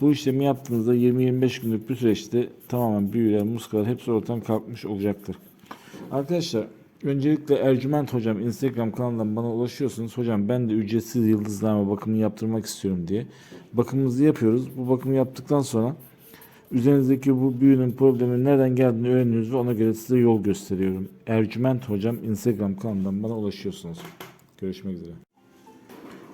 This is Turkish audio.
Bu işlemi yaptığınızda 20-25 günlük bir süreçte tamamen büyüler, muskalar hepsi ortadan kalkmış olacaktır. Arkadaşlar öncelikle Ercüment Hocam Instagram kanalından bana ulaşıyorsunuz. Hocam ben de ücretsiz yıldızlama bakımını yaptırmak istiyorum diye. Bakımımızı yapıyoruz. Bu bakımı yaptıktan sonra üzerinizdeki bu büyünün problemin nereden geldiğini öğreniyoruz ve ona göre size yol gösteriyorum. Ercüment Hocam Instagram kanalından bana ulaşıyorsunuz. Görüşmek üzere.